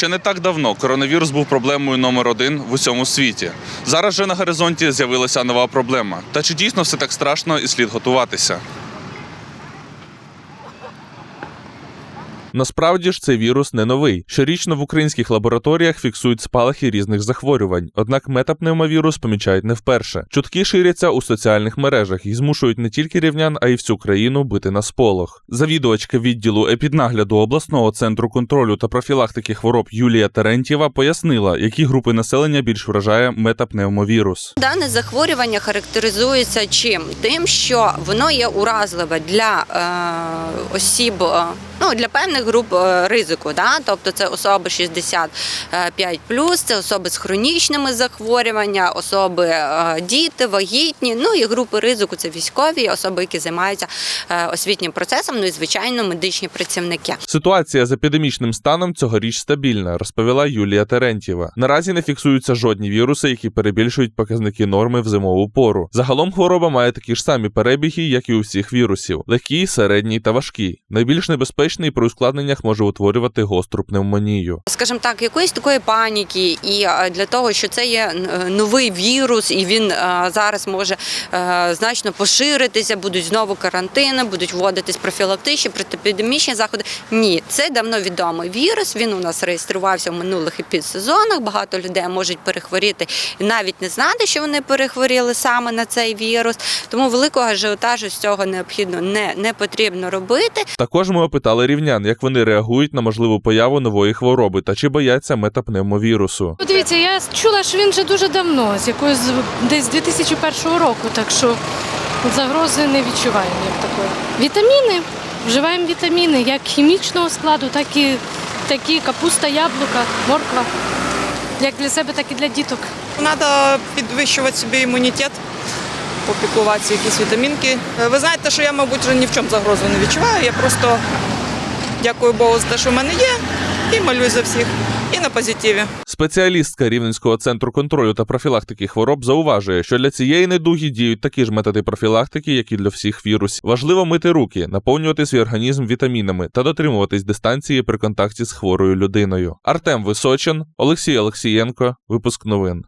Ще не так давно коронавірус був проблемою номер один в усьому світі. Зараз же на горизонті з'явилася нова проблема. Та чи дійсно все так страшно і слід готуватися? Насправді ж цей вірус не новий. Щорічно в українських лабораторіях фіксують спалахи різних захворювань. Однак метапневмовірус помічають не вперше. Чутки ширяться у соціальних мережах і змушують не тільки рівнян, а й всю країну бити на сполох. Завідувачка відділу епіднагляду обласного центру контролю та профілактики хвороб Юлія Терентєва пояснила, які групи населення більш вражає метапневмовірус. Дане захворювання характеризується чим? Тим, що воно є уразливе для е, осіб, е, ну для певних груп е, ризику. Да? Тобто це особи 65 це особи з хронічними захворюваннями, особи е, діти, вагітні. Ну і групи ризику це військові, особи, які займаються е, освітнім процесом, ну і звичайно медичні працівники. Ситуація з епідемічним станом цьогоріч стабільна, розповіла Юлія Терентєва. Наразі не фіксуються жодні віруси, які перебільшують показники норми в зимову пору. Загалом хвороба має такі ж самі перебіги, як і у всіх вірусів: легкий, середній та важкий. Найбільш небезпечний при ускладненнях може утворювати гостру пневмонію. скажімо так, якоїсь такої паніки, і е, для того, що це є е, новий вірус, і він е, зараз може значно поширитися, будуть знову карантини, будуть вводитись профілактичні, протиепідемічні заходи. Ні, це давно відомий вірус. Він у нас реєструвався в минулих епідсезонах. Багато людей можуть перехворіти і навіть не знати, що вони перехворіли саме на цей вірус. Тому великого ажіотажу з цього необхідно не, не потрібно робити. Також ми опитали рівнян, як вони реагують на можливу появу нової хвороби та чи бояться метапневмовірусу. Ну, Дивіться, я чула, що він вже дуже давно, з якоїсь десь 2001 року, так що загрози не відчуваємо як такої. Вітаміни, вживаємо вітаміни, як хімічного складу, так і такі капуста, яблука, морква. Як для себе, так і для діток. Треба підвищувати собі імунітет, попікуватися якісь вітамінки. Ви знаєте, що я, мабуть, вже ні в чому загрозу не відчуваю. Я просто дякую Богу за те, що в мене є, і молюсь за всіх. І на позитиві. Спеціалістка Рівненського центру контролю та профілактики хвороб зауважує, що для цієї недуги діють такі ж методи профілактики, як і для всіх вірусів. Важливо мити руки, наповнювати свій організм вітамінами та дотримуватись дистанції при контакті з хворою людиною. Артем Височин, Олексій Олексієнко, випуск новин.